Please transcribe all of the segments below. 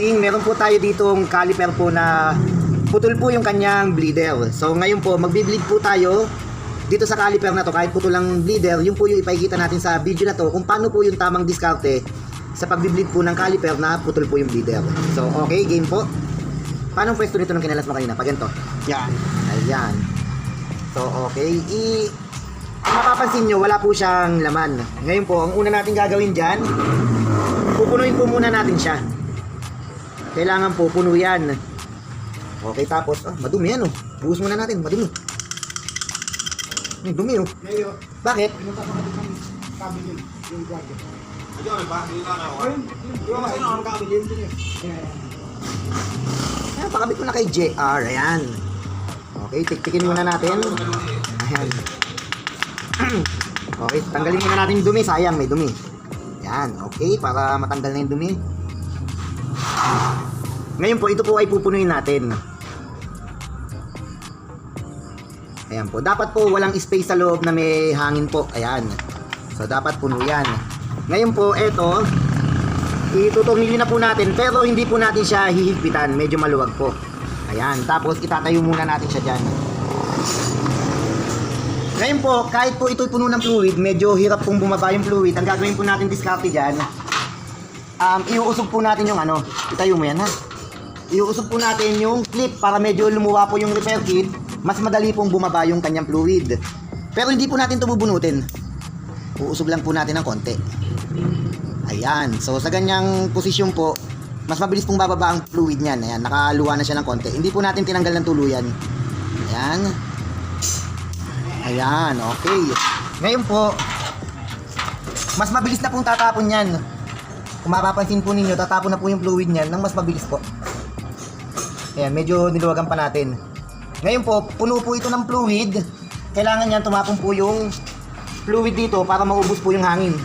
bossing, meron po tayo ditong caliper po na putol po yung kanyang bleeder. So ngayon po, magbi-bleed po tayo dito sa caliper na to, kahit putol ang bleeder, yung po yung ipakikita natin sa video na to kung paano po yung tamang diskarte sa pagbi-bleed po ng caliper na putol po yung bleeder. So okay, game po. Paano pwesto nito nung kinalas mo kanina? Pag ganito. Yan. Ayan. So, okay. I mapapansin nyo, wala po siyang laman. Ngayon po, ang una natin gagawin dyan, pupunuin po muna natin siya. Kailangan po, puno yan. Okay, tapos, ah, madumi yan oh. Buhos muna natin, madumi. Ay, dumi oh. Ngayon, Bakit? pinunta ko natin ng kabigin, yung guardia. Ayun, ba? Hindi na ako. Ayun, yung kasi ang kabigin din eh. Yan. Ayan, pakabit mo na kay JR. Ayan. Okay, tiktikin muna natin. Ayan. okay, tanggalin muna natin yung dumi. Sayang, may dumi. Ayan, okay, para matanggal na yung dumi. Ngayon po, ito po ay pupunuin natin. Ayan po. Dapat po walang space sa loob na may hangin po. Ayan. So, dapat puno yan. Ngayon po, ito, itutungilin na po natin pero hindi po natin siya hihigpitan medyo maluwag po ayan tapos itatayo muna natin siya dyan ngayon po kahit po ito'y puno ng fluid medyo hirap pong bumaba yung fluid ang gagawin po natin diskarte dyan um, iuusog po natin yung ano itayo mo yan ha iuusog po natin yung clip para medyo lumuwa po yung repair kit mas madali pong bumaba yung kanyang fluid pero hindi po natin ito bubunutin uusog lang po natin ng konti Ayan. So, sa ganyang posisyon po, mas mabilis pong bababa ang fluid niyan. Ayan, nakaluwa na siya ng konti. Hindi po natin tinanggal ng tuluyan. Ayan. Ayan, okay. Ngayon po, mas mabilis na pong tatapon yan. Kung mapapansin po ninyo, tatapon na po yung fluid niyan nang mas mabilis po. Ayan, medyo niluwagan pa natin. Ngayon po, puno po ito ng fluid. Kailangan niyan tumapon po yung fluid dito para maubos po yung hangin.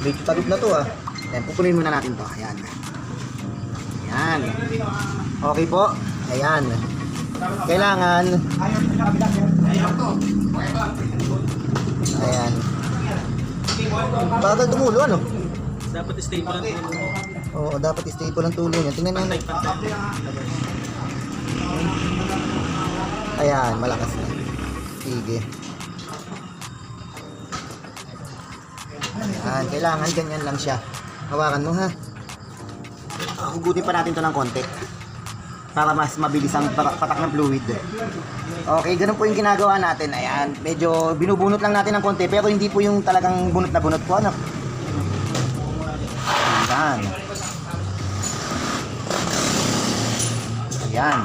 Medyo talip na to ah. Ayan, pupunin muna natin to. Ayan. Ayan. Okay po. Ayan. Kailangan. Ayan. Bagal tumulo ano? Dapat stable ang tulo. Oo, dapat stable ang tulo niya. Tingnan natin. Ayan, malakas na. Sige. Ayan, kailangan ganyan lang siya. Hawakan mo ha. Hugutin pa natin to ng konti. Para mas mabilis ang pa- patak ng fluid. Okay, ganun po yung ginagawa natin. Ayan, medyo binubunot lang natin ng konti pero hindi po yung talagang bunot na bunot po. Ano? Ayan. Ayan.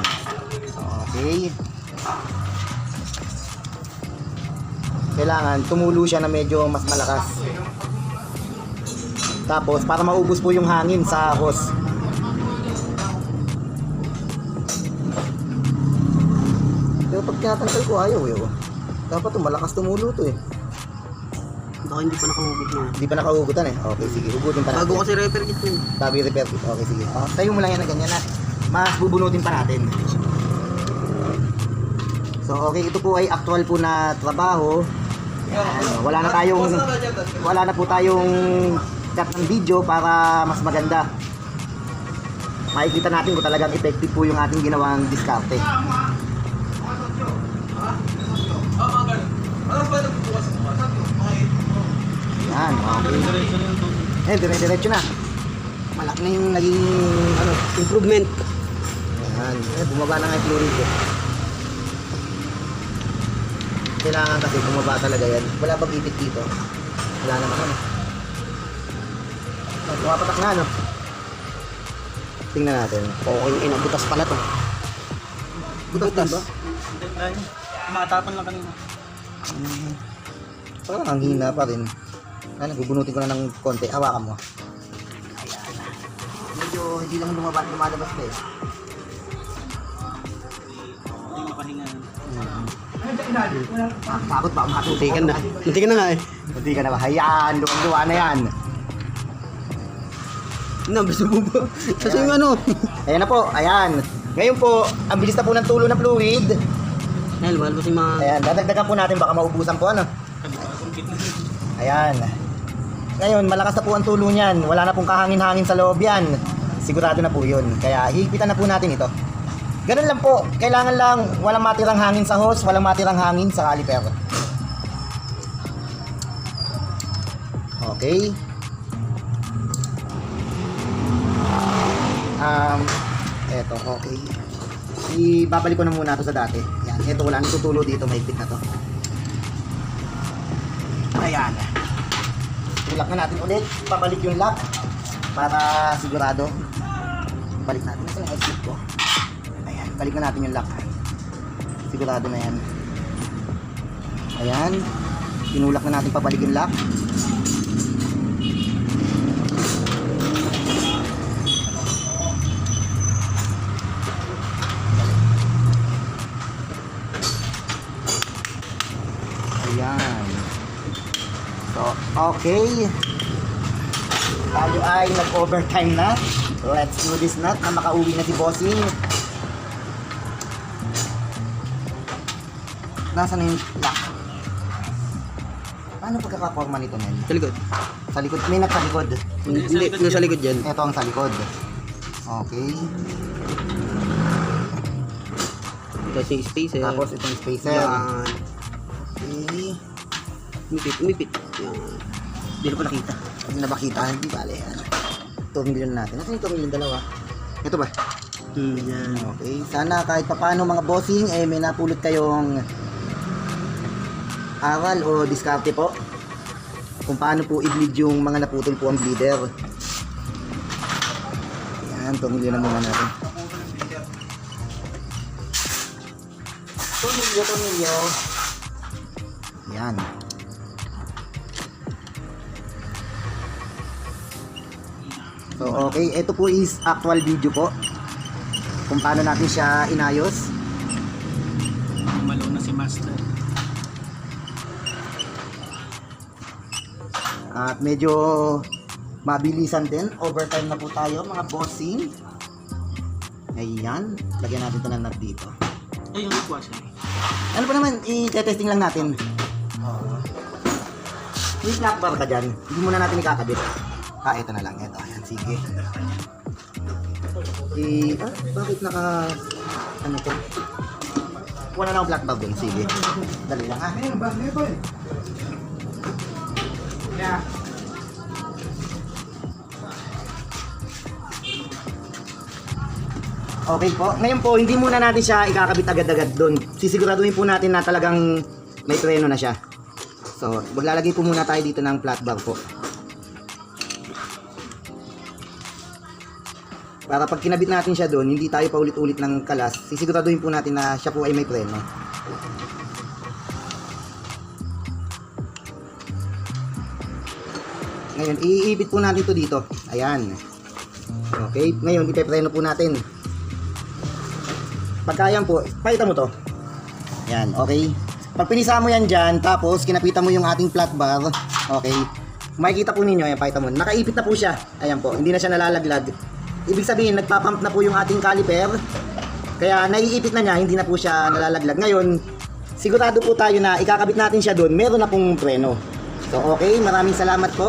Okay. Kailangan tumulo siya na medyo mas malakas. Tapos para maubos po yung hangin sa hose. Pero pag tinatanggal ko ayaw eh. Dapat to malakas tumulo to eh. Baka hindi pa nakahugot na. Hindi pa nakahugutan eh. Okay, sige. Hugutin pa natin. Bago kasi repair kit yun. Sabi repair kit. Okay, sige. Oh, tayo mo lang yan na ganyan na. Mas bubunutin pa natin. So, okay. Ito po ay actual po na trabaho. Ano, wala na tayong wala na po tayong cut ng video para mas maganda. Makikita natin kung talagang effective po yung ating ginawang diskarte. Yan, okay. Diretso na yung tulo. Eh, dire-diretso na. Malaki na yung naging ano, Improvement. Yan. Eh, bumaba na nga yung fluoride ko. Kailangan kasi bumaba talaga yan. Wala bang ipit dito? Wala naman ano. Oh, Pumapatak na ano. Tingnan natin. Okay, inabutas pala to. Butas-butas. Hindi, tayo. Matapon lang kanina. Mm, Parang ang hina pa rin. Ano, bubunutin ko na ng konti. Hawakan mo. Ayan. Medyo hindi lang lumabas, lumalabas pa eh. Hindi makahinga. Ah, takot ba? Muntikan na. Muntikan na nga eh. Ka na ba? Hayaan, luwang-luwa na yan. Nabis mo ba? Kasi yung ano. Ayan na po, ayan. Ngayon po, ang bilis na po ng tulo ng fluid. Dahil mahal kasi mga... Ayan, dadagdagan po natin, baka maubusan po ano. Ayan. Ngayon, malakas na po ang tulo niyan. Wala na pong kahangin-hangin sa loob yan. sigurado na po yun. Kaya hihipitan na po natin ito. Ganun lang po. Kailangan lang walang matirang hangin sa hose, walang matirang hangin sa caliper. Okay. Um, eto, okay. Ibabalik ko na muna to sa dati. Yan, eto wala nang tutulo dito, mahigpit na to. Ayan. Ilak na natin ulit. Pabalik yung lock para sigurado. Balik natin. Yung slip ko? Ayan, balik na natin yung lock. Sigurado na yan. Ayan. Tinulak na natin pabalik yung lock. Ayan. So, okay. Tayo ay nag-overtime na. Let's do this na na makauwi na si Bossing. Nasaan na yung lock? Paano pagkakaporma nito, men? Sa likod. Sa likod, may nasa likod. Hindi, yung sa likod dyan. Ito ang sa likod. Okay. Kasi yung spacer. Tapos itong spacer. Yan. Okay. Umipit, umipit. Yan. Hindi na pala kita. Hindi na bakita, hindi bale yan. Tumilyon natin. Nasaan yung tumilyon dalawa? Ito ba? Hmm, yan. Okay, sana kahit papano mga bossing, eh may napulot kayong aral o diskarte po kung paano po i-bleed yung mga naputol po ang bleeder. Yan, tumilyo na muna natin. Tumilyo, tumilyo. Yan. So, okay. Ito po is actual video po. Kung paano natin siya inayos. Malo na si Master. At medyo mabilisan din. Overtime na po tayo mga bossing. Ayan. Lagyan natin ito ng nut dito. Ay, yung washer. Ano pa naman, i-testing lang natin. May black bar ka dyan. Hindi muna natin ikakabit. Ah, ito na lang. Ito, ayan. Sige. I, ah, bakit naka... Ano to? Wala na akong black bar dun. Sige. Dali lang ha. Ayun ba? Ayun ba? Yeah. Okay po. Ngayon po, hindi muna natin siya ikakabit agad-agad doon. Sisiguraduhin po natin na talagang may preno na siya. So, maglalagay po muna tayo dito ng flat bar po. Para pag kinabit natin siya doon, hindi tayo paulit-ulit ng kalas, sisiguraduhin po natin na siya po ay may preno. Ngayon, iibit po natin to dito. Ayan. Okay, ngayon ipepreno po natin. Pagkayan po, pakita mo to. Yan, okay. Pag pinisa mo yan dyan, tapos kinapitan mo yung ating flat bar, okay. Makikita po ninyo, yan, pakita mo. Nakaipit na po siya. Ayan po, hindi na siya nalalaglag. Ibig sabihin, nagpapump na po yung ating caliper. Kaya naiipit na niya, hindi na po siya nalalaglag. Ngayon, sigurado po tayo na ikakabit natin siya doon, meron na pong preno. So, okay, maraming salamat po.